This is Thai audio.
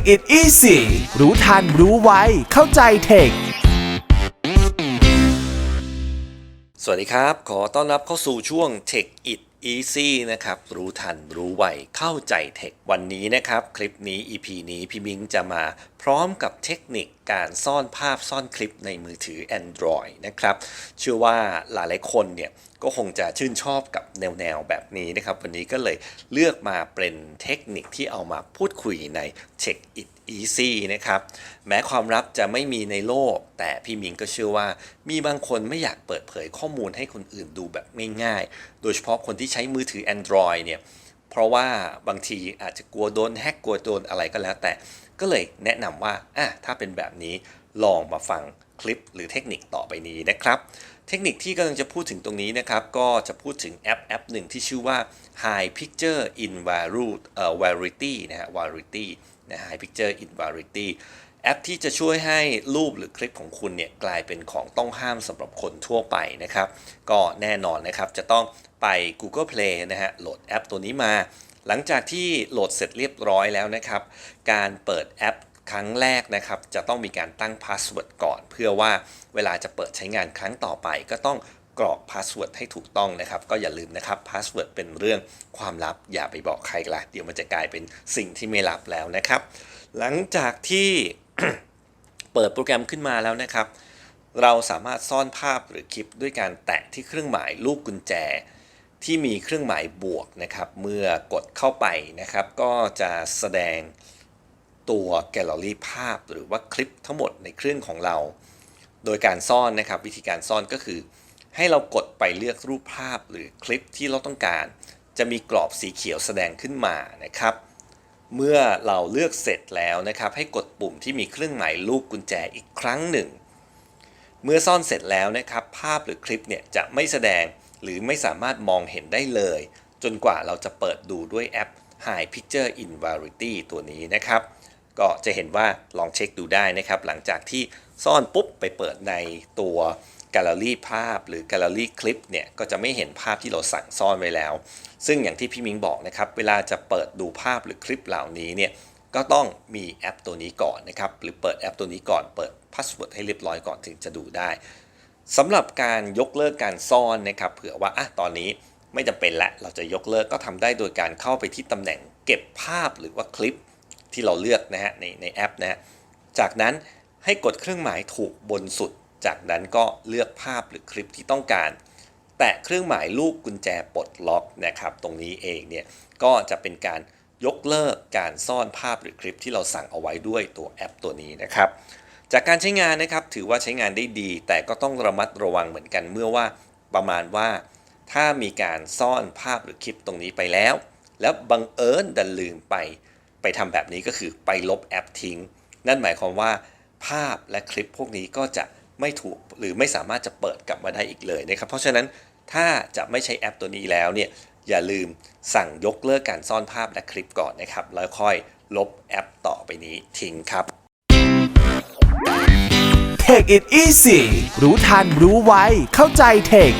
Take it easy รู้ทันรู้ไวเข้าใจเทค สวัสดีครับ ขอต้อนรับเข้าสู่ช่วง Take It Easy นะครับ รู้ทันรู้ไวเข้าใจเทค วันนี้นะครับ คลิปนี้ EP นี้พี่มิงจะมา พร้อมกับเทคนิคการซ่อนภาพซ่อนคลิปในมือถือ Android นะครับ เชื่อว่าหลายๆคนเนี่ยก็คงจะชื่นชอบกับแนว ๆ แบบนี้นะครับ วันนี้ก็เลยเลือกมาเป็นเทคนิคที่เอามาพูดคุยใน Tech It Easy นะครับ แม้ความลับจะไม่มีในโลก แต่พี่มิงก็เชื่อว่า มีบางคนไม่อยากเปิดเผยข้อมูลให้คนอื่นดูแบบง่ายๆ โดยเฉพาะคนที่ใช้มือถือ Android เนี่ย เพราะว่าบางทีอาจจะกลัวโดนแฮกกลัวโดนอะไรก็แล้ว แต่ก็เลยแนะนำว่าอะถ้าเป็นแบบนี้ลองมาฟังคลิปหรือเทคนิคต่อไปนี้นะครับ เทคนิคที่กำลังจะพูดถึงตรงนี้นะครับ ก็จะพูดถึงแอปแอปหนึ่งที่ชื่อว่า High Picture in Variety เอ่อ Variety นะฮะ Variety นะ High Picture in Variety แอปที่จะช่วยให้รูปหรือคลิปของคุณเนี่ยกลายเป็นของต้องห้ามสำหรับคนทั่วไปนะครับ ก็แน่นอนนะครับจะต้องไป Google Play นะฮะโหลดแอปตัวนี้มา หลังจากที่โหลดเสร็จเรียบร้อยแล้วนะครับ การเปิดแอปครั้งแรกนะครับ จะต้องมีการตั้งพาสเวิร์ดก่อน เพื่อว่าเวลาจะเปิดใช้งานครั้งต่อไป ก็ต้องกรอกพาสเวิร์ดให้ถูกต้องนะครับ ก็อย่าลืมนะครับพาสเวิร์ดเป็นเรื่องความลับอย่าไปบอกใครละเดี๋ยวมันจะกลายเป็นสิ่งที่ไม่ลับแล้วนะครับ หลังจากที่ เปิดโปรแกรมขึ้นมาแล้วนะครับ เราสามารถซ่อนภาพหรือคลิปด้วยการแตะที่เครื่องหมายลูกกุญแจ ที่มีเครื่องหมายบวกนะครับ เมื่อกดเข้าไปนะครับ ก็จะแสดงตัวแกลเลอรี่ภาพหรือว่าคลิปทั้งหมดในเครื่องของเรา โดยการซ่อนนะครับ วิธีการซ่อนก็คือ ให้เรากดไปเลือกรูปภาพหรือคลิปที่เราต้องการ จะมีกรอบสีเขียวแสดงขึ้นมานะครับ เมื่อเราเลือกเสร็จแล้วนะครับ ให้กดปุ่มที่มีเครื่องหมายลูกกุญแจอีกครั้งหนึ่ง เมื่อซ่อนเสร็จแล้วนะครับ ภาพหรือคลิปเนี่ยจะไม่แสดงหรือไม่สามารถมองเห็นได้เลย จนกว่าเราจะเปิดดูด้วยแอป High Picture in Variety ตัวนี้นะครับ ก็จะเห็นว่าลองเช็คดูได้นะครับ หลังจากที่ซ่อนปุ๊บไปเปิดในตัว แกลเลอรี่ภาพหรือแกลเลอรี่คลิปเนี่ยก็จะไม่เห็นภาพที่เราสั่งซ่อนไว้แล้ว ซึ่งอย่างที่พี่มิงบอกนะครับ เวลาจะเปิดดูภาพหรือคลิปเหล่านี้เนี่ยก็ต้องมีแอปตัวนี้ก่อนนะครับหรือเปิดแอปตัวนี้ก่อนเปิดพาสเวิร์ดให้เรียบร้อยก่อนถึงจะดูได้สำหรับการยกเลิกการซ่อนนะครับเผื่อว่าอะตอนนี้ไม่จำเป็นละเราจะยกเลิกก็ทำได้โดยการเข้าไปที่ตำแหน่งเก็บภาพหรือว่าคลิปที่เราเลือกนะฮะในในแอปนะฮะจากนั้นให้กดเครื่องหมายถูกบนสุด จากนั้นก็เลือกภาพหรือคลิปที่ต้องการ แตะเครื่องหมายลูกกุญแจปลดล็อกนะครับ ตรงนี้เองเนี่ยก็จะเป็นการยกเลิกการซ่อนภาพหรือคลิปที่เราสั่งเอาไว้ด้วยตัวแอปตัวนี้นะครับ จากการใช้งานนะครับถือว่าใช้งานได้ดี แต่ก็ต้องระมัดระวังเหมือนกันเมื่อว่าประมาณว่า ถ้ามีการซ่อนภาพหรือคลิปตรงนี้ไปแล้ว แล้วบังเอิญดันลืมไป ไปทำแบบนี้ก็คือไปลบแอปทิ้ง นั่นหมายความว่าภาพและคลิปพวกนี้ก็จะ ไม่ถูกหรือไม่สามารถจะเปิดกลับมาได้อีกเลยนะครับ เพราะฉะนั้นถ้าจะไม่ใช้แอปตัวนี้แล้วเนี่ยอย่าลืมสั่งยกเลิกการซ่อนภาพและคลิปก่อนนะครับ แล้วค่อยลบแอปต่อไปนี้ทิ้งครับ Take it easy รู้ทันรู้ไวเข้าใจเทค